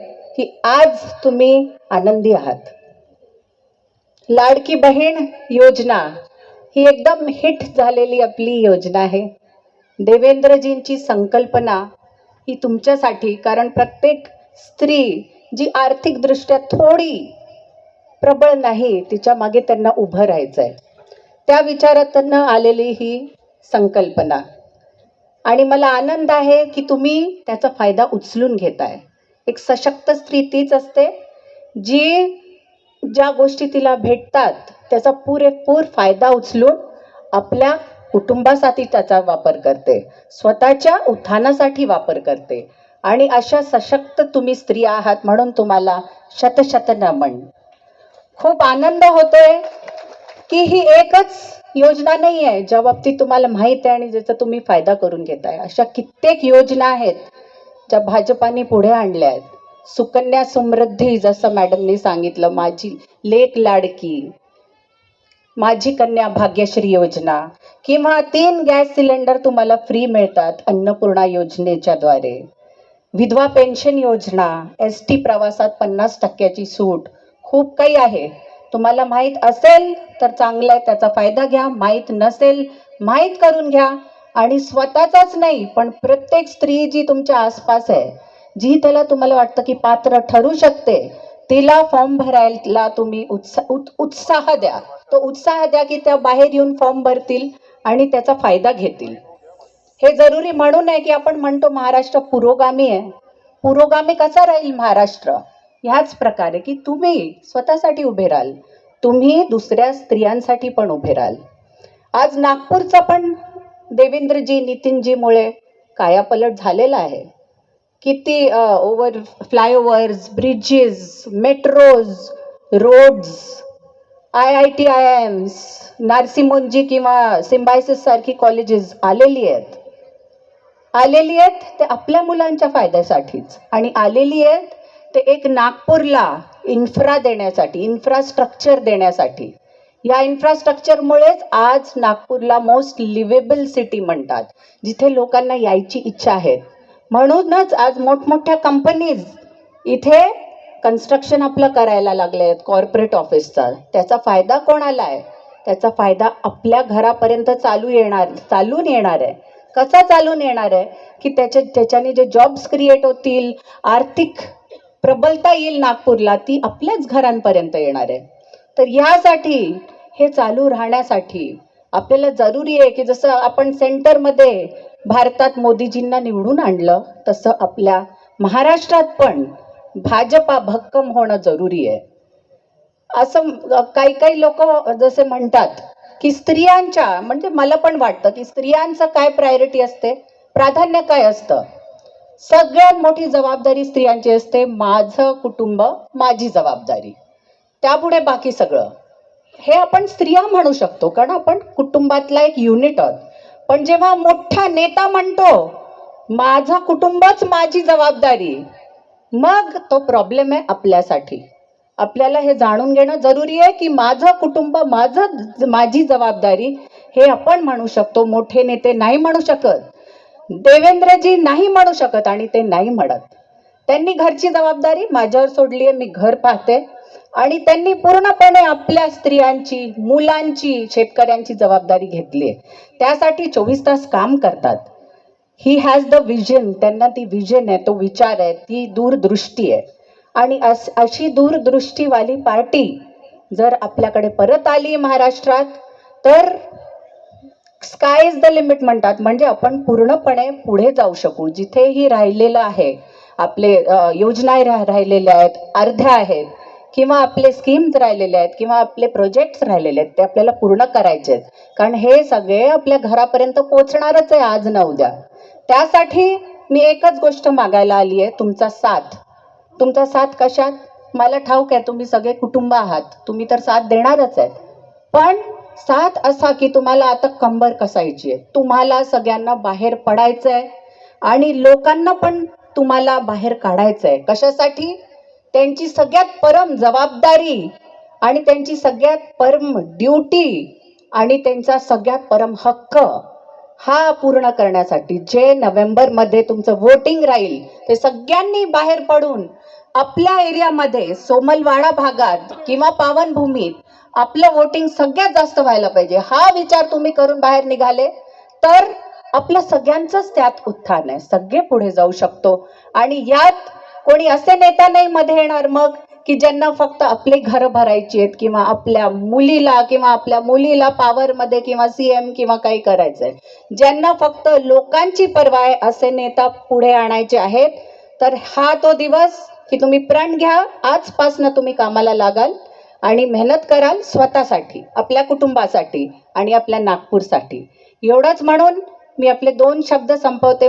की आज तुम्ही आनंदी आहात. लाडकी बहीण योजना ही एकदम हिट झालेली आपली योजना आहे. देवेंद्रजींची संकल्पना ही तुमच्यासाठी कारण प्रत्येक स्त्री जी आर्थिकदृष्ट्या थोडी प्रबळ नाही तिच्यामागे त्यांना उभं राहायचं आहे त्या विचारातनं आलेली ही संकल्पना. आणि मला आनंद आहे की तुम्ही त्याचा फायदा उचलून घेताय. एक सशक्त स्त्री तीच असते जी ज्या गोष्टी तिला भेटतात त्याचा पुरेपूर फायदा उचलून आपल्या कुटुंबासाठी त्याचा वापर करते. स्वतःच्या उत्थानासाठी वापर करते. आणि अशा सशक्त तुम्ही स्त्री आहात म्हणून तुम्हाला शतशत नमन. खूप आनंद होतोय की ही एकच योजना नाही आहे ज्या बाबतीत तुम्हाला माहीत आहे आणि ज्याचा तुम्ही फायदा करून घेताय. अशा कित्येक योजना आहेत ज्या भाजपाने पुढे आणल्या आहेत. सुकन्या समृद्धी जसं मॅडमनी सांगितलं माझी लेक लाडकी माझी कन्या भाग्यश्री योजना किंवा तीन गॅस सिलेंडर तुम्हाला फ्री मिळतात अन्नपूर्णा योजनेच्या द्वारे. विधवा पेन्शन योजना एस टी प्रवासात पन्नास टक्क्याची सूट खूप काही आहे. तुम्हाला माहीत असेल तर चांगलं आहे त्याचा फायदा घ्या. माहीत नसेल माहीत करून घ्या. आणि स्वतःचाच नाही पण प्रत्येक स्त्री जी तुमच्या आसपास आहे जी त्याला तुम्हाला वाटतं की पात्र ठरू शकते तिला फॉर्म भरायला तुम्ही उत्साह उत- उत्साह द्या. तो उत्साह द्या की त्या बाहेर येऊन फॉर्म भरतील आणि त्याचा फायदा घेतील. हे जरुरी म्हणून आहे की आपण म्हणतो महाराष्ट्र पुरोगामी आहे. पुरोगामी कसा राहील महाराष्ट्र? ह्याच प्रकारे की तुम्ही स्वतःसाठी उभे राहाल. तुम्ही दुसऱ्या स्त्रियांसाठी पण उभे राहाल. आज नागपूरचा पण देवेंद्रजी नितीनजीमुळे कायापलट झालेला आहे. किती over flyovers bridges metros roads I I T I I Ms नार्सिमोनजी किंवा सिम्बायसिस सारखी कॉलेजेस आलेली आहेत. आलेली आहेत ते आपल्या मुलांच्या फायद्यासाठीच आणि आलेली आहेत ते एक नागपूरला इन्फ्रा देण्यासाठी इन्फ्रास्ट्रक्चर देण्यासाठी. या इन्फ्रास्ट्रक्चरमुळेच आज नागपूरला मोस्ट लिव्हेबल सिटी म्हणतात जिथे लोकांना यायची इच्छा आहे. म्हणूनच आज मोठमोठ्या कंपनीज इथे कन्स्ट्रक्शन आपलं करायला लागले आहेत कॉर्पोरेट ऑफिसचा त्याचा फायदा कोणाला आहे? त्याचा फायदा आपल्या घरापर्यंत चालू येणार चालून येणार आहे. कसा चालून येणार आहे? की त्याच्या त्याच्याने जे जॉब्स क्रिएट होतील आर्थिक प्रबलता येईल नागपूरला ती आपल्याच घरांपर्यंत येणार आहे. तर ह्यासाठी हे चालू राहण्यासाठी आपल्याला जरुरी आहे की जसं आपण सेंटरमध्ये भारतात मोदीजींना निवडून आणलं तसं आपल्या महाराष्ट्रात पण भाजपा भक्कम होणं जरुरी आहे. असं काही काही लोक जसे म्हणतात की स्त्रियांच्या म्हणजे मला पण वाटतं की स्त्रियांचं काय प्रायोरिटी असते? प्राधान्य काय असतं? सगळ्यात मोठी जबाबदारी स्त्रियांची असते माझं कुटुंब माझी जबाबदारी. त्यापुढे बाकी सगळं. हे आपण स्त्रिया म्हणू शकतो कारण आपण कुटुंबातला एक युनिट आहोत. पण जेव्हा मोठा नेता म्हणतो माझं कुटुंबच माझी जबाबदारी मग तो प्रॉब्लेम आहे आपल्यासाठी. आपल्याला हे जाणून घेणं जरुरी आहे की माझं कुटुंब माझं माझी जबाबदारी हे आपण म्हणू शकतो मोठे नेते नाही म्हणू शकत देवेंद्रजी नाही म्हणू शकत आणि ते नाही म्हणत. त्यांनी घरची जबाबदारी माझ्यावर सोडली आहे मी घर पाहते. आणि त्यांनी पूर्णपणे आपल्या स्त्रियांची मुलांची शेतकऱ्यांची जबाबदारी घेतली आहे. त्यासाठी चोवीस तास काम करतात. ही हॅज द विजन त्यांना ती विजन आहे तो विचार आहे ती दूरदृष्टी आहे. आणि अस अशी दूरदृष्टीवाली पार्टी जर आपल्याकडे परत आली महाराष्ट्रात तर स्काय इज द लिमिट म्हणतात. म्हणजे आपण पूर्णपणे पुढे जाऊ शकू. जिथेही राहिलेलं आहे आपले योजना राहिलेल्या आहेत अर्ध्या आहेत किंवा आपले स्कीम्स राहिलेले आहेत किंवा आपले प्रोजेक्ट्स राहिलेले आहेत ते आपल्याला पूर्ण करायचे आहेत. कारण हे सगळे आपल्या घरापर्यंत पोहोचणारच आहे आज ना उद्या. त्यासाठी मी एकच गोष्ट मागायला आली आहे तुमचा साथ. तुमचा साथ कशात? मला ठाऊक आहे तुम्ही सगळे कुटुंब आहात. तुम्ही तर साथ देणारच आहेत. पण साथ असा की तुम्हाला आता कंबर कसायची आहे. तुम्हाला सगळ्यांना बाहेर पडायचं आहे आणि लोकांना पण तुम्हाला बाहेर काढायचं आहे कशासाठी? त्यांची सगळ्यात परम जबाबदारी आणि त्यांची सगळ्यात परम ड्युटी आणि त्यांचा सगळ्यात परम हक्क हा पूर्ण करण्यासाठी जे नोव्हेंबरमध्ये तुमचं वोटिंग राहील ते सगळ्यांनी बाहेर पडून आपल्या एरियामध्ये सोमलवाडा भागात किंवा पावनभूमीत आपलं वोटिंग सगळ्यात जास्त व्हायला पाहिजे. हा विचार तुम्ही करून बाहेर निघाले तर आपलं सगळ्यांचंच त्यात उत्थान आहे. सगळे पुढे जाऊ शकतो. आणि यात कोणी असे नेता नाही मध्ये येणार मग की ज्यांना फक्त आपले घर भरायची आहेत किंवा आपल्या मुलीला किंवा आपल्या मुलीला पॉवरमध्ये मध्ये किंवा सीएम किंवा काही करायचंय ज्यांना फक्त लोकांची परवा आहे असे नेता पुढे आणायचे आहेत. तर हा तो दिवस की तुम्ही प्रण घ्या आजपासनं तुम्ही कामाला लागाल आणि मेहनत कराल स्वतःसाठी आपल्या कुटुंबासाठी आणि आपल्या नागपूरसाठी. एवढंच म्हणून मी आपले दोन शब्द संपवते.